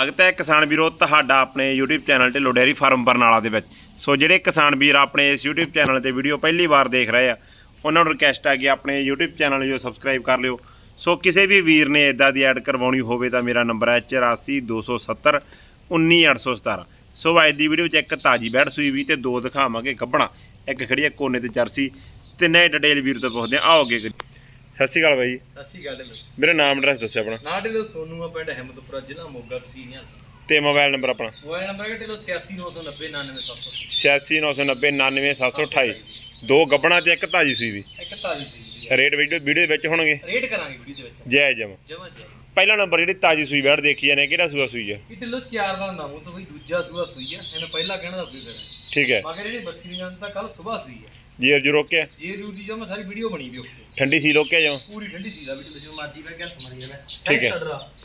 ਸਵਾਗਤ ਹੈ ਕਿਸਾਨ ਵੀਰੋ ਤੁਹਾਡਾ ਆਪਣੇ YouTube channel Dhillon dairy farm Barnala ਦੇ ਵਿੱਚ। ਸੋ ਜਿਹੜੇ ਕਿਸਾਨ ਵੀਰ ਆਪਣੇ ਇਸ YouTube ਚੈਨਲ ਤੇ ਵੀਡੀਓ ਪਹਿਲੀ ਵਾਰ ਦੇਖ ਰਹੇ ਆ, ਉਹਨਾਂ ਨੂੰ ਰਿਕਵੈਸਟ ਆ ਕਿ ਆਪਣੇ YouTube ਚੈਨਲ ਜੋ ਸਬਸਕ੍ਰਾਈਬ ਕਰ ਲਿਓ। ਸੋ ਕਿਸੇ ਵੀ ਵੀਰ ਨੇ ਇਦਾਂ ਦੀ ਐਡ ਕਰਵਾਉਣੀ ਹੋਵੇ ਤਾਂ ਮੇਰਾ ਨੰਬਰ ਹੈ 8427 19817 ਸੋ ਅੱਜ ਦੀ ਵੀਡੀਓ 'ਚ ਇੱਕ ਤਾਜੀ ਬੈੜ ਸੂਈ ਵੀ ਤੇ ਦੋ ਦਿਖਾਵਾਂਗੇ ਗੱਬਣਾ। ਇੱਕ ਖੜੀ ਹੈ ਕੋਨੇ ਤੇ ਜਰਸੀ ਤਿੰਨੇ ਡਿਟੇਲ ਵੀਰ ਤੋਂ ਪੁੱਛਦੇ ਆ ਆਓਗੇ ਸਤਿ ਸ਼੍ਰੀ ਅਕਾਲ ਬਾਈ। ਅਸੀਂ ਗੱਲ ਨੂੰ ਮੇਰਾ ਨਾਮ ਐਡਰੈਸ ਦੱਸਿਓ ਆਪਣਾ। ਨਾ ਢਿੱਲੋਂ ਸੋਨੂ ਆ ਪਿੰਡ ਅਹਿਮਦਪੁਰਾ ਜ਼ਿਲ੍ਹਾ ਮੋਗਾ ਤਹਿਸੀਲ ਨਿਹਾਲ ਤੇ ਮੋਬਾਈਲ ਨੰਬਰ ਆਪਣਾ। ਮੋਬਾਈਲ ਨੰਬਰ ਹੈ ਢਿੱਲੋਂ 86990 99700 86990 99728 ਦੋ ਗੱਬਣਾ ਤੇ ਇੱਕ ਤਾਜੀ ਸੂਈ ਵੀ। ਇੱਕ ਤਾਜੀ ਸੀ ਰੇਟ ਵੀਡੀਓ ਵੀਡੀਓ ਵਿੱਚ ਹੋਣਗੇ। ਰੇਟ ਕਰਾਂਗੇ ਵੀਡੀਓ ਦੇ ਵਿੱਚ। ਜੈ ਜਮ। ਜਮਾ ਜੈ। ਪਹਿਲਾ ਨੰਬਰ ਜਿਹੜੀ ਤਾਜੀ ਸੂਈ ਬੈਠ ਦੇਖੀ ਜਾਂਦੇ ਕਿਹੜਾ ਸੂਆ ਸੂਈ ਹੈ ਇਹ ਢਿੱਲੋਂ ਚਾਰ ਦਾ ਨਾਮ ਤੋਂ ਬਈ ਦੂਜਾ ਸੂਆ ਸੂਈ ਆ ਇਹਨੇ ਪਹਿਲਾ ਕਹਿਣਾ ਦਾ ਫਿਰ। ਠੀਕ ਹੈ। ਮਗਰ ਜਿਹੜੀ ਬੱਸੀ ਜਾਂ ਤਾਂ ਕੱਲ ਸਵੇਰ ਸੂਈ ਆ। ਜੀ ਅਰਜੂ ਰੋਕਿਆ। ਇਹ ਡਿਊਟੀ ਜੋ ਮੈਂ ਸਾਰੀ ਵੀਡੀਓ ਬਣੀ ਵੀ ਉੱਥੇ। ਠੰਡੀ ਸੀ ਰੋਕਿਆ ਜੋ ਪੂਰੀ ਠੰਡੀ ਸੀ ਦਾ ਵੀ ਜਦੋਂ ਮਰਜ਼ੀ ਬੈ ਗਿਆ ਸਮਾਰੀ ਜਾਵੇ ਠੀਕ ਹੈ।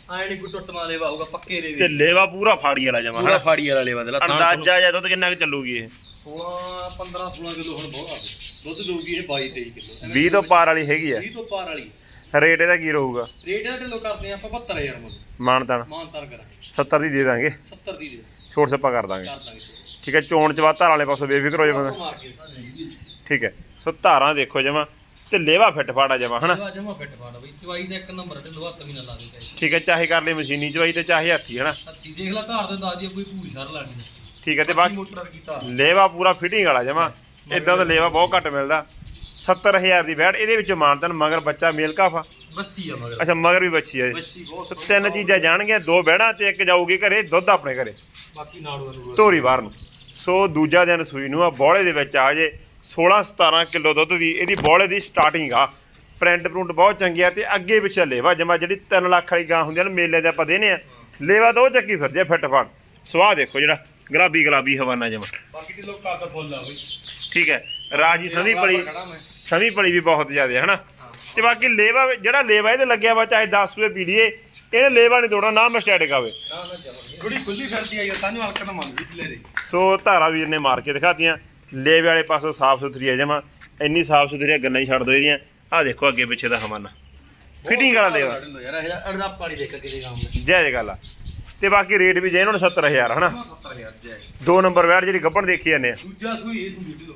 ਆਏ ਨਹੀਂ ਕੋਈ ਟੁੱਟ ਮਾ ਲੈਵਾ ਹੋਊਗਾ ਪੱਕੇ ਦੇ ਤੇ ਲੇਵਾ ਪੂਰਾ ਫਾੜੀ ਵਾਲਾ ਜਮਾ ਪੂਰਾ ਫਾੜੀ ਵਾਲਾ ਲੈਵਾ ਦੇ ਅੰਦਾਜ਼ਾ ਜਾਂ ਦੁੱਧ ਕਿੰਨਾ ਕੁ ਚੱਲੂਗੀ ਇਹ? 16 15 16 ਕਿਲੋ ਹੁਣ ਬਹੁਤ ਆ ਗਏ। ਦੁੱਧ ਦਊਗੀ ਇਹ 22 23 ਕਿਲੋ। 20 ਤੋਂ ਪਾਰ ਵਾਲੀ ਹੈਗੀ ਆ। 20 ਤੋਂ ਪਾਰ ਵਾਲੀ। ਰੇਟ ਇਹਦਾ ਕੀ ਰਹੂਗਾ? ਰੇਟ ਇਹਨਾਂ ਢਿੱਲੋਂ ਕਰਦੇ ਆਪਾਂ 72000 ਮੁੱਲ। ਮਾਨਤਾਨ। ਮਾਨਤਾਨ ਕਰਾਂਗੇ। 70 ਦੀ ਦੇ ਦਾਂਗੇ। 70 ਦੀ ਦੇ ਛੋਟ ਸੱਪਾ ਕਰ ਦਾਂਗੇ। ਕਰ ਦਾਂਗੇ। ਠੀਕ ਹੈ ਚੋਣ ਚ ਧਾਰ ਵਾਲੇ ਪਾਸੋਂ ਬੇਫਿਕਰ ਹੋ ਜਾਵਾਂਗਾ ਮਾਰ ਕੇ ਠੀਕ ਹੈ। ਸੋ ਧਾਰਾਂ ਦੇਖੋ ਜਮਾ ਤੇ ਲੇਵਾ ਫਿੱਟ ਫਾੜਾ ਜਮਾ ਹਨਾ? ਜਮਾ ਜਮਾ ਫਿੱਟ ਪਾਣਾ ਬਈ। ਚਵਾਈ ਦਾ ਇੱਕ ਨੰਬਰ ਢਿੱਲੋਂ ਹੱਥ ਵੀ ਨਾ ਲਾ ਦੇ ਠੀਕ ਹੈ ਚਾਹੇ ਕਰ ਲਈ ਮਸ਼ੀਨੀ ਚਵਾਈ ਤੇ ਚਾਹੇ ਹੱਥੀ ਹਨਾ? ਹੱਥੀ ਦੇਖ ਲੈ ਧਾਰ ਦੇ ਦੱਸ ਦੀ ਕੋਈ ਭੂਰੀ ਸਰ ਲਾਣੀ ਠੀਕ ਹੈ ਤੇ ਬਾਕੀ ਲੇਵਾ ਪੂਰਾ ਫਿਟਿੰਗ ਵਾਲਾ ਜਮਾ। ਇਦਾਂ ਦਾ ਲੇਵਾ ਬਹੁਤ ਘੱਟ ਮਿਲਦਾ। 70000 ਦੀ ਬੈੜ ਇਹਦੇ ਵਿੱਚੋਂ ਮਾਨਤਨ ਮਗਰ ਬੱਚਾ ਮੇਲ ਕਾਫਾ ਬੱਸੀ ਆ ਮਗਰ। ਅੱਛਾ ਮਗਰ ਵੀ ਬੱਚੀ ਹੈ ਬੱਸੀ ਬਹੁਤ ਸੋ ਤਿੰਨ ਚੀਜ਼ਾਂ ਜਾਣਗੀਆਂ ਦੋ ਬੈੜਾਂ ਤੇ ਇੱਕ ਜਾਊਗੀ ਘਰੇ ਦੁੱਧ ਆਪਣੇ ਘਰੇ। ਬਾਕੀ ਨਾੜੂ ਧੋਰੀ ਬਾਹਰ ਨੂੰ। ਸੋ ਦੂਜਾ ਦਿਨ ਸੂਈ ਨੂੰ ਆ ਬੋਲੇ ਦੇ ਵਿੱਚ ਆ ਜੇ। 16 17 ਕਿਲੋ ਦੁੱਧ ਦੀ ਇਹਦੀ ਬੋਲੇ ਦੀ ਸਟਾਰਟਿੰਗ ਆ। ਪ੍ਰਿੰਟ ਪ੍ਰਿੰਟ ਬਹੁਤ ਚੰਗੀ ਆ ਤੇ ਅੱਗੇ ਪਿੱਛੇ ਲੇਵਾ ਜਮਾ ਜਿਹੜੀ 3 ਲੱਖ ਵਾਲੀ ਗਾਂ ਹੁੰਦੀ ਆ ਨਾ ਮੇਲੇ ਦੇ ਆਪਾਂ ਦੇਨੇ ਆ। ਲੇਵਾ ਤਾਂ ਉਹ ਚੱਕੀ ਫਿਰਦੇ ਆ ਫਿੱਟ ਫਾਟ ਸਵਾਹ ਦੇਖੋ ਜਿਹੜਾ ਗੁਲਾਬੀ ਗੁਲਾਬੀ ਹਵਾਨਾ ਜਮਾ। ਬਾਕੀ ਤੇ ਲੋਕ ਕੱਦ ਫੁੱਲ ਆ ਬਈ। ਠੀਕ ਹੈ ਰਾਜੀ ਸੰਧੀ ਪਲੀ ਸੰਧੀ ਪਲੀ ਵੀ ਬਹੁਤ ਜ਼ਿਆਦਾ ਹੈ ਹਨਾ? ਤੇ ਬਾਕੀ ਲੇਵਾ ਜਿਹੜਾ ਲੇਵਾ ਇਹਦੇ ਲੱਗਿਆ ਵਾ ਚਾਹੇ 10 ਸੂਏ ਪੀ ਲਈਏ ਇਹਨੇ ਲੇਵਾ ਨਹੀਂ ਤੋੜਨਾ ਨਾ ਮਸਟੈਟਿਕ ਆਵੇ। ਨਾ ਨਾ ਜਮਾ। ਗੁੜੀ ਖੁੱਲੀ ਫਿਰਦੀ ਆ ਯਾਰ ਸਾਨੂੰ ਹਲਕਾ ਤਾਂ ਮੰਨ ਵੀ ਲੈ ਦੇ ਸੋ ਧਾਰਾ ਵੀਰ ਨੇ ਮਾਰ ਕੇ ਦਿਖਾਤੀਆਂ। ਲੇਵੇ ਵਾਲੇ ਪਾਸੋਂ ਸਾਫ਼ ਸੁਥਰੀ ਆ ਜਮਾ ਇੰਨੀ ਸਾਫ਼ ਸੁਥਰੀਆਂ ਗੱਲਾਂ ਹੀ ਛੱਡ ਦੋ ਇਹਦੀਆਂ। ਆਹ ਦੇਖੋ ਅੱਗੇ ਪਿੱਛੇ ਦਾ ਹਵਾਨਾ ਫਿਟਿੰਗ ਵਾਲਾ ਦੇਵਾ ਯਾਰ ਇਹ ਅੜਰਾਪ ਵਾਲੀ ਦੇਖ ਕੇ ਕੰਮ ਨੇ ਜੈ ਜੈ ਗੱਲ ਆ ਤੇ ਬਾਕੀ ਰੇਟ ਵੀ ਜੇ ਇਹਨਾਂ ਨੂੰ 70000 ਹਨਾ? 70000 ਜੈ ਦੋ ਨੰਬਰ ਵੈਟ ਜਿਹੜੀ ਗੱਬਣ ਦੇਖੀ ਜਾਂਦੇ ਆ। ਦੂਜਾ ਸੂਈ ਇਹ ਸੂਈ ਢਿੱਲੋਂ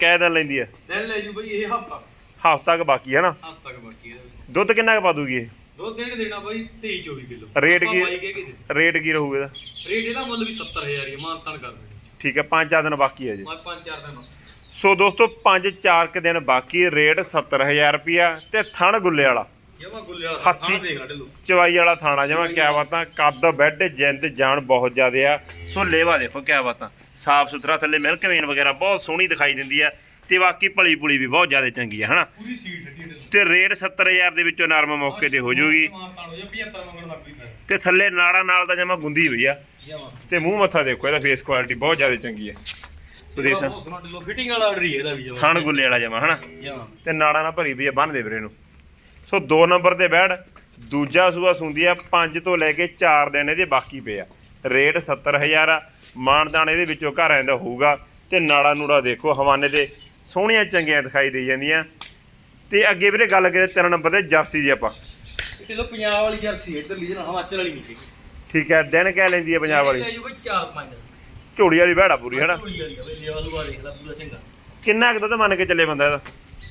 ਕੈ ਦਿਨ ਲੈਂਦੀ ਆ। ਲੈ ਲੈ ਜੂ ਬਈ ਇਹ ਹਫਤਾ। ਹਫ਼ਤਾ ਤੱਕ ਬਾਕੀ ਹੈ ਨਾ ਹਫਤਾ ਕ ਬਾਕੀ ਇਹਦਾ ਦੁੱਧ ਕਿੰਨਾ ਕੁ ਪਾ ਦੂਗੀ ਇਹ? ਦੋ ਦਿਨ ਦੇਣਾ ਬਈ 23 24 ਕਿਲੋ। ਰੇਟ ਕੀ- ਕੇ ਦੇ ਰੇਟ ਕੀ ਰਹੂਗਾ ਇਹਦਾ? ਰੇਟ ਇਹਦਾ ਮੁੱਲ ਵੀ 70000 ਹੀ ਹੈ, ਮਾਨ ਤਾਨ ਕਰ ਦੇ। ਠੀਕ ਹੈ ਪੰਜ ਚਾਰ ਦਿਨ ਬਾਕੀ ਹੈ ਜੀ। ਮੈਂ 5-4 ਦਿਨ। ਸੋ ਦੋਸਤੋ 5-4 ਕ ਦਿਨ ਬਾਕੀ ਰੇਟ 70000 ਰੁਪਿਆ ਤੇ ਥਣ ਗੁੱਲੇ ਵਾਲਾ। ਜਮਾ ਗੁੱਲੇ ਵਾਲਾ ਹੱਥੀ- ਚਵਾਈ ਵਾਲਾ ਥਾਣਾ ਜਮਾ ਕਿਆ ਬਾਤਾਂ ਕੱਦ ਬੈੱਡ ਜਿੰਦ ਜਾਨ ਬਹੁਤ ਜ਼ਿਆਦੇ ਆ। ਸੋ ਲੇਵਾ ਦੇਖੋ ਕਿਆ ਬਾਤਾਂ ਸਾਫ਼ ਸੁਥਰਾ ਥੱਲੇ ਮਿਲਕ ਵੇਨ ਵਗੈਰਾ ਬਹੁਤ ਸੋਹਣੀ ਦਿਖਾਈ ਦਿੰਦੀ ਆ ਤੇ ਬਾਕੀ ਭਲੀ ਪੁਲੀ ਵੀ ਬਹੁਤ ਜ਼ਿਆਦਾ ਚੰਗੀ ਆ ਹਨਾ? ਤੇ ਰੇਟ 70000 ਦੇ ਵਿੱਚੋਂ ਨਰਮ ਮੌਕੇ ਤੇ ਹੋ ਜਾਊਗੀ ਮਾਨ ਤਾਨ ਹੋ ਜਾ 75 ਮੰਗਣ ਲੱਗ ਪਈ ਫਿਰ ਤੇ ਥੱਲੇ ਨਾੜਾ ਨਾਲ ਦਾ ਜਮਾ ਗੁੰਦੀ ਹੋਈ ਆ। ਤੇ ਮੂੰਹ ਮੱਥਾ ਦੇਖੋ ਇਹਦਾ ਫੇਸ ਕੁਆਲਿਟੀ ਬਹੁਤ ਜ਼ਿਆਦਾ ਚੰਗੀ ਆ। ਤੂੰ ਦੇਖ। ਬਹੁਤ ਸੋਹਣਾ ਢਿੱਲੋਂ ਫਿਟਿੰਗ ਵਾਲਾ ਆਰਡਰ ਹੀ ਇਹਦਾ ਵੀ ਜਮਾ। ਥਣ ਗੁੱਲੇ ਵਾਲਾ ਜਮਾ ਹਨਾ? ਤੇ ਨਾੜਾ ਨਾਲ ਭਰੀ ਵੀ ਆ ਬੰਨ ਦੇ ਵੀਰੇ ਨੂੰ। ਸੋ 2 ਨੰਬਰ ਤੇ ਬੈੜ ਦੂਜਾ ਸੂਆ ਸੁੰਦੀ ਆ 5 ਤੋਂ ਲੈ ਕੇ 4 ਦਿਨ ਇਹਦੇ ਬਾਕੀ ਪਏ ਆ। ਰੇਟ 70000 ਆ। ਮਾਨਦਾਨ ਇਹਦੇ ਵਿੱਚੋਂ ਘਰ ਆਂਦਾ ਹੋਊਗਾ। ਤੇ ਨਾੜਾ ਨੂੜਾ ਦੇਖੋ ਹਵਾਨੇ ਤੇ ਸੋਹਣੀਆਂ ਚੰਗੀਆਂ ਦਿਖਾਈ ਦੇ ਜਾਂਦੀਆਂ। ਤੇ ਅੱਗੇ ਵੀਰੇ ਗੱਲ ਕਰੀਏ 3 ਨੰਬਰ ਤੇ ਜਰਸੀ ਦੀ ਆਪਾਂ। ਢਿੱਲੋਂ ਪੰਜਾਬ ਵਾਲੀ ਜਰਸੀ ਇੱਧਰ ਲਈ ਨਾ ਹਿਮਾਚਲ ਵਾਲੀ ਨਹੀਂ ਸੀਗੀ। ਠੀਕ ਹੈ ਦਿਨ ਕਹਿ ਲੈਂਦੀ ਹੈ ਪੰਜਾਬ ਵਾਲੀ। ਜੂ ਬਈ 4-5 ਝੋੜੀ ਵਾਲੀ ਬੈੜਾ ਪੂਰੀ ਹਨਾ? ਵਾਲੀ ਆ ਬਈ ਲੇਵਾ ਲੂਆ ਦੇਖ ਲੈ ਪੂਰਾ ਚੰਗਾ। ਕਿੰਨਾ ਕੁ ਦੁੱਧ ਮੰਨ ਕੇ ਚੱਲੇ ਬੰਦਾ ਇਹਦਾ?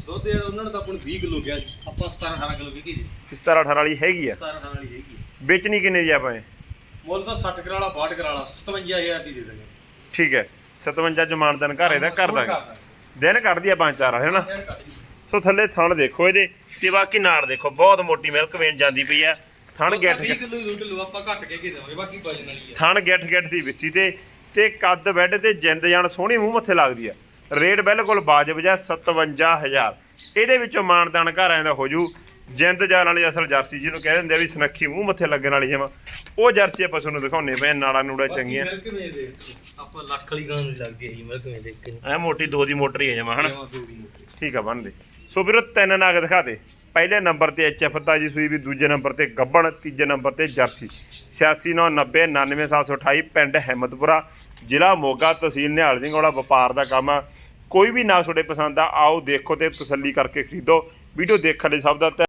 ਦੁੱਧ ਯਾਰ ਉਹਨਾਂ ਨੇ ਤਾਂ ਆਪਾਂ ਨੂੰ 20 ਕਿਲੋ ਗਿਆ ਆਪਾਂ 17 18 ਕਿਲੋ ਵਿਕੀ ਦੇ 17 18 ਵਾਲੀ ਹੈਗੀ ਆ। 17 18 ਵਾਲੀ ਹੈਗੀ ਹੈ। ਵੇਚਣੀ ਕਿੰਨੇ ਦੀ ਆਪਾਂ ਇਹ? ਮੁੱਲ ਤਾਂ 60 ਕਰਾਲਾ 62 ਕਰਾਲਾ 57000 ਦੀ ਦੇ ਦਾਂਗੇ। ਠੀਕ ਹੈ 57 ਚ ਮਾਨਦਾਨ ਘਰ ਇਹਦਾ ਕਰ ਦਾਂਗੇ। ਦਿਨ ਕੱਢਦੀ ਆ ਪੰਜ ਚਾਰ ਵਾਲੇ ਹਨਾ? ਯਾਰ ਕੱਟ ਜੀ। ਸੋ ਥੱਲੇ ਥਣ ਦੇਖੋ ਇਹਦੇ ਤੇ ਬਾਕੀ ਨਾੜ ਦੇਖੋ ਬਹੁਤ ਮੋਟੀ ਮਿਲਕ ਵੇਨ ਜਾਂਦੀ ਪਈ ਆ ਥਣ ਗਿੱਠ 20 ਕਿਲੋ ਦੁੱਧ ਲਓ ਆਪਾਂ ਘੱਟ ਕੇ ਕੀ ਦੇਵਾਂਗੇ ਬਾਕੀ ਵਜਨ ਵਾਲੀ ਹੈ। ਥਣ ਗਿੱਠ ਗਿੱਠ ਦੀ ਵਿੱਚੀ ਤੇ ਤੇ ਕੱਦ ਬੈੱਡ ਤੇ ਜਿੰਦ ਜਾਨ ਸੋਹਣੀ ਮੂੰਹ ਮੱਥੇ ਲੱਗਦੀ ਆ ਰੇਟ ਬਿਲਕੁਲ ਵਾਜਬ ਜਾ 57000 ਇਹਦੇ ਵਿੱਚੋਂ ਮਾਨਦਾਨ ਘਰ ਆਂਦਾ ਹੋ ਜੂ ਜਿੰਦ ਜਾਨ ਵਾਲੀ ਅਸਲ ਜਰਸੀ ਜਿਹਨੂੰ ਕਹਿ ਦਿੰਦੇ ਆ ਵੀ ਸਨੱਖੀ ਮੂੰਹ ਮੱਥੇ ਲੱਗਣ ਵਾਲੀ ਜਮਾ। ਉਹ ਜਰਸੀ ਆਪਾਂ ਤੁਹਾਨੂੰ ਦਿਖਾਉਣੇ ਪਏ ਆ, ਨਾੜਾ ਨੂੜਾ ਚੰਗੀਆਂ। ਦੇ ਆਪਾਂ ਲੱਖ ਵਾਲੀ ਗਾਂ ਨੂੰ ਲੱਗਦੀ ਹੈ ਜੀ ਮਿਲਕ ਵੇ ਦੇਖ ਕੇ। ਐ ਮੋਟੀ ਦੋ ਦੀ ਮੋਟਰ ਹੀ ਹੈ ਜਮਾ ਹਨਾ? ਦੋ ਦੀ। ਠੀਕ ਆ ਬੰਨਦੇ ਸੋ ਵੀਰੋ ਤਿੰਨ ਨਾਗ ਦਿਖਾਤੇ ਪਹਿਲੇ ਨੰਬਰ ਤੇ ਐਚਐਫ ਤਾਜੀ ਸੂਈ ਵੀ ਦੂਜੇ ਨੰਬਰ ਤੇ ਗੱਬਣ ਤੀਜੇ ਨੰਬਰ ਤੇ ਜਰਸੀ। 8690 99728 ਪਿੰਡ ਹਿੰਮਤਪੁਰਾ ਜ਼ਿਲ੍ਹਾ ਮੋਗਾ ਤਹਿਸੀਲ ਨਿਹਾਲ ਸਿੰਘ ਵਾਲਾ ਵਪਾਰ ਦਾ ਕੰਮ ਆ। ਕੋਈ ਵੀ ਨਾਗ ਤੁਹਾਡੇ ਪਸੰਦ ਆ ਆਓ ਦੇਖੋ ਤੇ ਤਸੱਲੀ ਕਰਕੇ ਖਰੀਦੋ। ਵੀਡੀਓ ਦੇਖਣ ਲਈ ਸਭ ਦਾ ਧੰਨ-